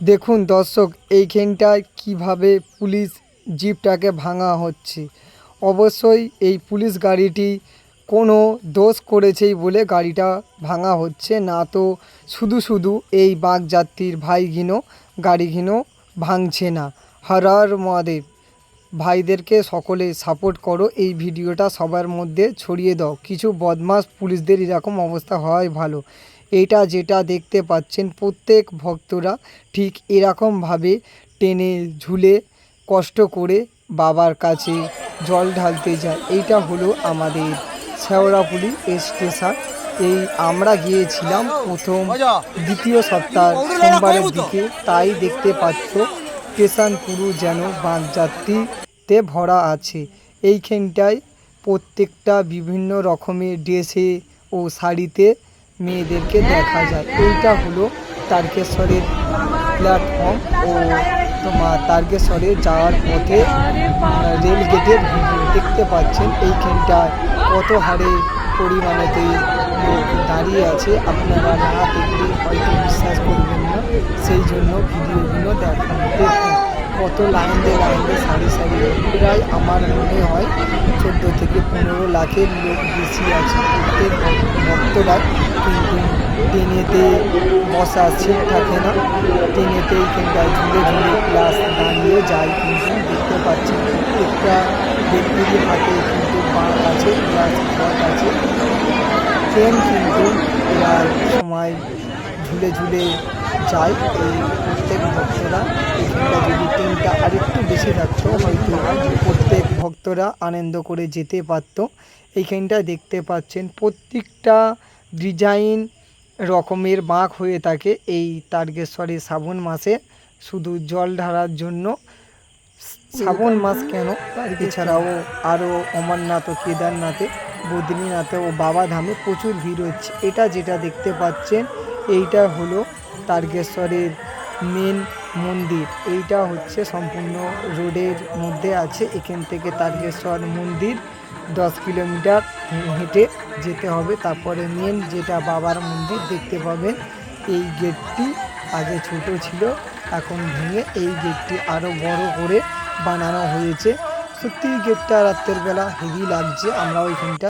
দেখুন দর্শক, এইখানটায় কীভাবে পুলিশ জিপটাকে ভাঙা হচ্ছে। অবশ্যই এই পুলিশ গাড়িটি কোনো দোষ করেছেই বলে গাড়িটা ভাঙা হচ্ছে, না তো শুধু শুধু এই বাগযাত্রীর ভাইঘিনো গাড়িঘিনো ভাঙছে না। হর হর মহাদেব, ভাইদেরকে সকলে সাপোর্ট করো, এই ভিডিওটা সবার মধ্যে ছড়িয়ে দাও। কিছু বদমাস পুলিশদের এরকম অবস্থা হওয়াই ভালো। এটা যেটা দেখতে পাচ্ছেন প্রত্যেক ভক্তরা ঠিক এরকমভাবে টেনে ঝুলে কষ্ট করে বাবার কাছে জল ঢালতে যায়। এইটা হলো আমাদের শেওড়াপুলি স্টেশন। এই আমরা গিয়েছিলাম প্রথম দ্বিতীয় সপ্তাহ সোমবারের দিকে। তাই দেখতে পাচ্ছ স্টেশন পুরো যেন বাঁকযাত্রীতে ভরা আছে। এইখানটায় প্রত্যেকটা বিভিন্ন রকমের ড্রেসে ও শাড়িতে মেয়েদেরকে দেখা যায়। এইটা হলো তারকেশ্বরের প্ল্যাটফর্ম ও তোমার তারকেশ্বরে যাওয়ার পথে রেল গেটের দেখতে পাচ্ছেন। এইখানটায় কত হারে পরিমাণেতে দাঁড়িয়ে আছে। আপনারা না দেখলে হয়তো বিশ্বাস করবেন না। সেই জন্য ভিডিওগুলো দেখান। দেখুন, কত লাইন দিয়ে লাইন দিয়ে সারি সারি প্রায় আমার মনে হয় চোদ্দ থেকে পনেরো লাখের লোক বেশি আছে প্রত্যেক ভক্তরা কিন্তু ট্রেনেতে বসা সিট থাকে না। ট্রেনেতে কিন্তু ঝুলে ঝুলে ক্লাস দাঁড়িয়ে যায়, কিন্তু দেখতে পাচ্ছি প্রত্যেকটা ব্যক্তির হাতে কিন্তু বাঁক আছে ক্লাস ঘর আছে। ট্রেন কিন্তু প্রায় সময় ঝুলে ঝুলে যায়, এই প্রত্যেক ভক্তরা এখানটা যদি ট্রেনটা আরেকটু বেশি থাকতো হয়তো প্রত্যেক ভক্তরা আনন্দ করে যেতে পারতো। এইখানটা দেখতে পাচ্ছেন, প্রত্যেকটা ডিজাইন রকমের বাঁক হয়ে থাকে এই তারকেশ্বরে শ্রাবণ মাসে। শুধু জল ঢালার জন্য। শ্রাবণ মাস কেন? এছাড়াও আরও অমরনাথ ও কেদারনাথে, বদ্রীনাথে ও বাবাধামে প্রচুর ভিড় হচ্ছে। এটা যেটা দেখতে পাচ্ছেন, এইটা হলো তারকেশ্বরের মেন মন্দির। এইটা হচ্ছে সম্পূর্ণ রোডের মধ্যে আছে। এখান থেকে তারকেশ্বর মন্দির দশ কিলোমিটার হেঁটে যেতে হবে। তারপরে মেন যেটা বাবার মন্দির দেখতে পাবেন, এই গেটটি আগে ছোট ছিল, এখন ভেঙে এই গেটটি আরও বড় করে বানানো হয়েছে। সত্যি গেটটা রাত্রের বেলা হেভি লাগছে আমরা ওইখানটা